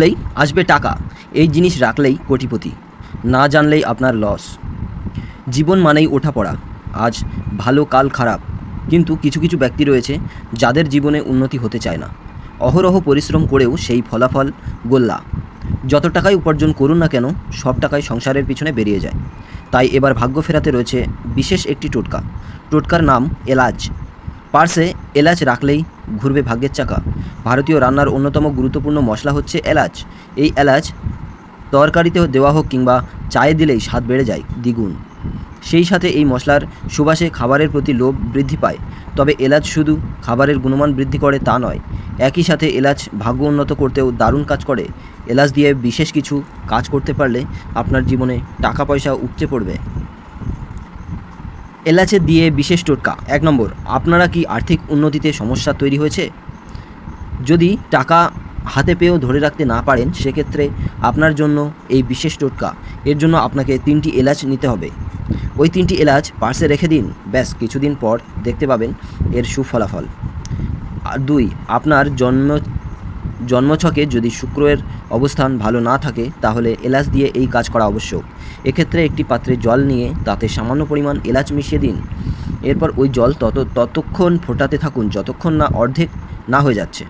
জানলেই আসবে টাকা। এই জিনিস রাখলেই কোটিপতি। না জানলেই আপনার লস জীবন মানেই ওঠা পড়া। আজ ভালো, কাল খারাপ। কিন্তু কিছু কিছু ব্যক্তি রয়েছে যাদের জীবনে উন্নতি হতে চায় না। অহরহ পরিশ্রম করেও সেই ফলাফল গোল্লা। যত টাকাই উপার্জন করুন না কেন, সব টাকাই সংসারের পিছনে বেরিয়ে যায়। তাই এবার ভাগ্য ফেরাতে রয়েছে বিশেষ একটি টোটকা। টোটকার নাম এলাচ। পার্সে এলাচ রাখলেই ঘুরবে ভাগ্যের চাকা। ভারতীয় রান্নার অন্যতম গুরুত্বপূর্ণ মশলা হচ্ছে এলাচ। এই এলাচ তরকারিতে দেওয়া হোক কিংবা চায়ে দিলেই স্বাদ বেড়ে যায়, দ্বিগুণ। সেই সাথে এই মশলার সুবাসে খাবারের প্রতি লোভ বৃদ্ধি পায়। তবে এলাচ শুধু খাবারের গুণমান বৃদ্ধি করে তা নয়, একই সাথে এলাচ ভাগ্য উন্নত করতেও দারুণ কাজ করে। এলাচ দিয়ে বিশেষ কিছু কাজ করতে পারলে আপনার জীবনে টাকা পয়সা উপচে পড়বে। এলাচে দিয়ে বিশেষ টোটকা। এক নম্বর, আপনারা কি আর্থিক উন্নতিতে সমস্যা তৈরি হয়েছে? যদি টাকা হাতে পেয়েও ধরে রাখতে না পারেন, সেক্ষেত্রে আপনার জন্য এই বিশেষ টোটকা, এর জন্য আপনাকে তিনটি এলাচ নিতে হবে। ওই তিনটি এলাচ পার্সে রেখে দিন, ব্যাস, কিছুদিন পর দেখতে পাবেন এর সুফলাফল। আর দুই, আপনার জন্ম জন্মছকে যদি শুক্রের অবস্থান ভালো না থাকে, তাহলে এলাচ দিয়ে এই কাজ করা আবশ্যক। এক্ষেত্রে একটি পাত্রে জল নিয়ে তাতে সামান্য পরিমাণ এলাচ মিশিয়ে দিন। এরপর ওই জল তত, ততক্ষণ ফোটাতে থাকুন, যতক্ষণ না অর্ধেক না হয়ে যাচ্ছে।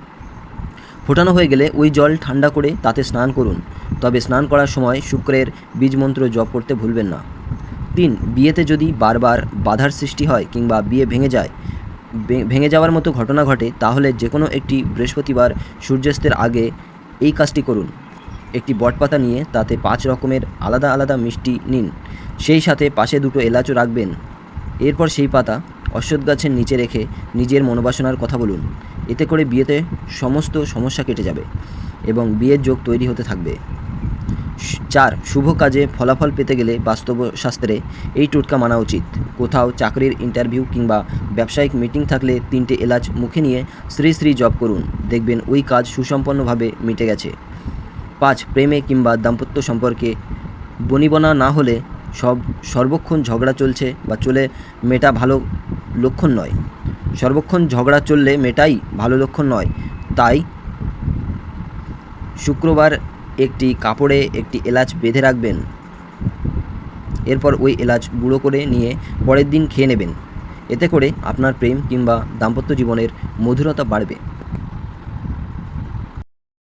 ফোটানো হয়ে গেলে ওই জল ঠান্ডা করে তাতে স্নান করুন। তবে স্নান করার সময় শুক্রের বীজমন্ত্র জপ করতে ভুলবেন না। তিন, বিয়েতে যদি বারবার বাধার সৃষ্টি হয় কিংবা বিয়ে ভেঙে যায় ভেঙে যাওয়ার মতো ঘটনা ঘটে, তাহলে যে কোনো একটি বৃহস্পতিবার সূর্যাস্তের আগে এই কাজটি করুন। একটি বটপাতা নিয়ে তাতে পাঁচ রকমের আলাদা আলাদা মিষ্টি নিন। সেই সাথে পাশে দুটো এলাচও রাখবেন। এরপর সেই পাতা অশ্বত্থ গাছের নিচে রেখে নিজের মনোবাসনার কথা বলুন। এতে করে বিয়েতে সমস্ত সমস্যা কেটে যাবে এবং বিয়ের যোগ তৈরি হতে থাকবে। চার শুভ কাজে ফলাফল পেতে গেলে বাস্তব শাস্ত্রে এই টোটকা মানা উচিত। কোথাও চাকরির ইন্টারভিউ কিংবা ব্যবসায়িক মিটিং থাকলে তিনটে এলাচ মুখে নিয়ে শ্রী শ্রী জপ করুন। দেখবেন ওই কাজ সুসম্পন্নভাবে মিটে গেছে। পাঁচ, প্রেমে কিংবা দাম্পত্য সম্পর্কে বনিবনা না হলে সব সর্বক্ষণ ঝগড়া চলছে বা চলে মেটা ভালো লক্ষণ নয়। সর্বক্ষণ ঝগড়া চললে মেটাই ভালো লক্ষণ নয়। তাই শুক্রবার একটি কাপড়ে একটি এলাচ বেঁধে রাখবেন। এরপর ওই এলাচ গুঁড়ো করে নিয়ে পরের দিন খেয়ে নেবেন। এতে করে আপনার প্রেম কিংবা দাম্পত্য জীবনের মধুরতা বাড়বে।